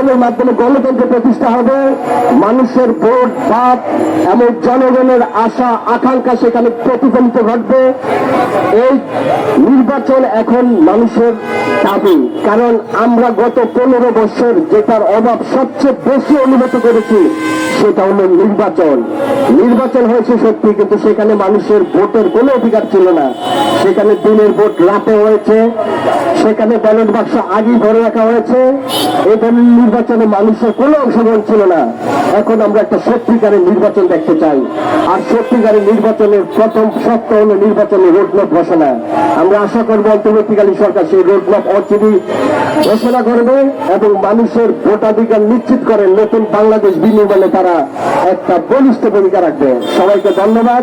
নির্বাচনের মাধ্যমে গণতন্ত্র প্রতিষ্ঠা হবে। মানুষের ভোট ভাব এবং জনগণের আশা, আকাঙ্ক্ষা সেখানে প্রতিফলিত ঘটবে। এই নির্বাচন এখন মানুষের দাবি। কারণ আমরা গত পনেরো বছর যেটার অভাব সবচেয়ে বেশি অনুভূত করেছি, সেটা হলো নির্বাচন। নির্বাচন হয়েছে সত্যি, কিন্তু সেখানে মানুষের ভোটের কোনো অধিকার ছিল না। সেখানে দিনের ভোট রাতে হয়েছে। সেখানে ব্যালট বাক্স আগেই ভরে রাখা হয়েছে। এই নির্বাচনে মানুষের কোনো অংশগ্রহণ ছিল না। এখন আমরা একটা সত্যিকারের নির্বাচন দেখতে চাই। আর সত্যিকারের নির্বাচনের প্রথম সত্য হলো নির্বাচনের রোডম্যাপ ঘোষণা। আমরা আশা করব অন্তর্বর্তীকালীন সরকার সেই রোডম্যাপ অচিরই ঘোষণা করবে এবং মানুষের ভোটাধিকার নিশ্চিত করে নতুন বাংলাদেশ বিনির্মাণে তারা একটা বলিষ্ঠ ভূমিকা রাখবে। সবাইকে ধন্যবাদ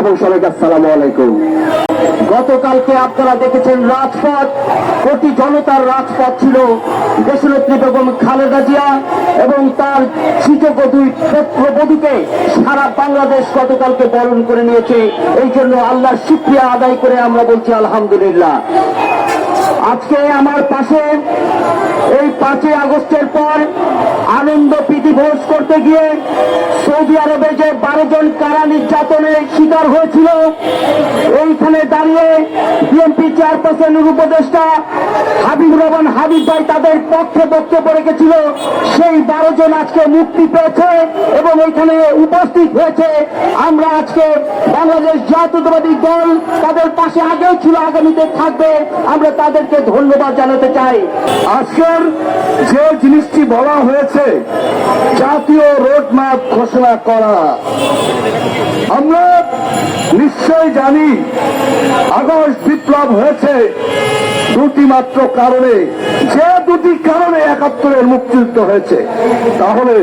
এবং সবাইকে আসসালামু আলাইকুম। গতকালকে আপনারা দেখেছেন রাজপথ কোটি জনতার রাজপথ ছিল দেশনেত্রী বেগম খালেদা জিয়া এবং তার সুযোগ্য দুই পুত্রবধূকে সারা বাংলাদেশ গতকালকে বরণ করে নিয়েছে। এই জন্য আল্লাহর শুক্রিয়া আদায় করে আমরা বলছি আলহামদুলিল্লাহ। আজকে আমার পাশে, এই পাঁচই আগস্টের পর আনন্দ প্রীতি ভোজ করতে গিয়ে সৌদি আরবে যে বারো জন কারা নির্যাতনের শিকার হয়েছিল, এইখানে দাঁড়িয়ে বিএনপি চেয়ারপারসনের উপদেষ্টা হাবিবুর রহমান হাবিব ভাই তাদের পক্ষে বক্তব্য রেখেছিল। সেই বারো জন আজকে মুক্তি পেয়েছে এবং এখানে উপস্থিত হয়েছে। আমরা আজকে বাংলাদেশ জাতীয়তাবাদী দল তাদের পাশে আগেও ছিল, আগামীতে থাকবে। আমরা তাদেরকে ধন্যবাদ জানাতে চাই। আজকের যে জিনিসটি বলা হয়েছে, জাতীয় রোড ম্যাপ ঘোষণা করা। আমরা নিশ্চয় জানি আগস্ট বিপ্লব হয়েছে। দুটি মাত্র কারণে, যে দুটি কারণে একাত্তরের মুক্তিযুদ্ধ হয়েছে, তাহলে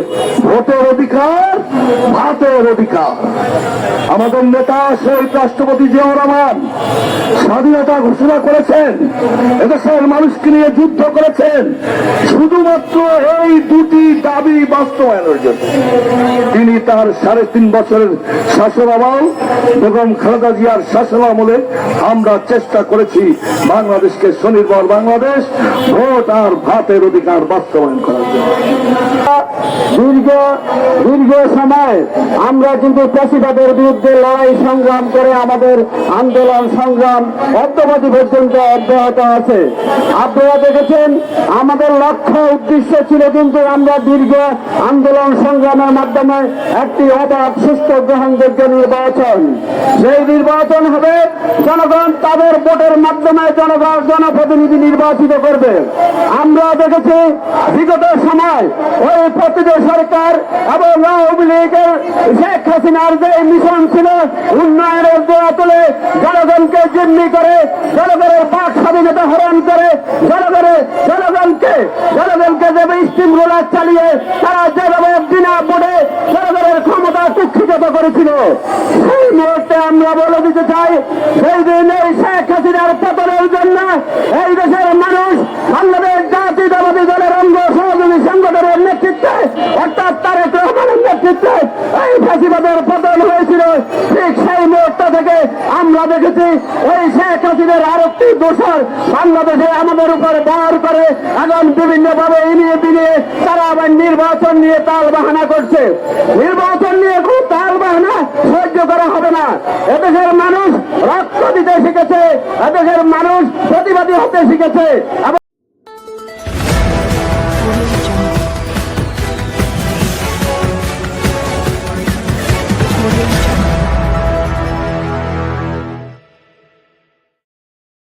ভোটের অধিকার, ভাতের অধিকার। আমাদের নেতা, শহীদ রাষ্ট্রপতি জিয়াউর রহমান স্বাধীনতা ঘোষণা করেছেন, এদেশের মানুষকে নিয়ে যুদ্ধ করেছেন, শুধুমাত্র এই দুটি দাবি বাস্তবায়নের জন্য। তিনি তার সাড়ে তিন বছরের শাসনামল বেগম খালেদা জিয়ার শাসনামলে আমরা চেষ্টা করেছি বাংলাদেশকে স্বনির্ভর বাংলাদেশ, ভোট আর ভাতের অধিকার বাস্তবায়ন করার জন্য। দীর্ঘ দীর্ঘ সময় আমরা কিন্তু পেশিবাদের বিরুদ্ধে লড়াই সংগ্রাম করে আমাদের আন্দোলন সংগ্রাম অদ্যবধি পর্যন্ত অব্যাহত আছে। আপনারা দেখেছেন, আমাদের লক্ষ্য উদ্দেশ্য ছিল কিন্তু আমরা দীর্ঘ আন্দোলন সংগ্রামের মাধ্যমে একটি অবাধ সুস্থ গ্রহণযোগ্য নির্বাচন। সেই নির্বাচন হবে জনগণ তাদের ভোটের মাধ্যমে জনগণ জনপ্রতিনিধি নির্বাচিত করবে। আমরা দেখেছি বিগত সময় ওই প্রতিটি সরকার এবং আওয়ামী লীগের শেখ হাসিনার যে মিশন ছিল, উন্নয়নের দেওয়া তুলে জনগণকে জিম্মি করে, জনগণের বাক স্বাধীনতা হরণ করে জনগণের জনগণকে জনগণকে যেভাবে স্টিম রোলার চালিয়ে তারা যেভাবে বিনা বোর্ডে জনগণের ক্ষমতা কুক্ষিগত করেছিল, সেই মুহূর্তে বলে দিতে চাই, সেই দিন এই শেখ হাসিনার পতনের জন্য এই দেশের মানুষ বাংলাদেশ জাতীয়তাবাদী দলের অঙ্গ সহযোগী সংগঠনের নেতৃত্বে, অর্থাৎ তারেক রহমানের নেতৃত্বে এই ফাঁসিবাদের পতন হয়েছিল। ঠিক সেই মুহূর্ত থেকে আমরা দেখেছি, ওই শেখ হাসিনার আরেকটি দোষর বাংলাদেশে আমাদের উপর বার করে এখন বিভিন্ন ভাবে ইনিয়ে বিনিয়ে তারা আবার নির্বাচন নিয়ে তাল বাহানা করছে। নির্বাচন নিয়ে খুব সহ্য করা হবে না এদেশের মানুষ রক্ত দিতে শিখেছে, এদেশের মানুষ প্রতিবাদী হতে শিখেছে Audio.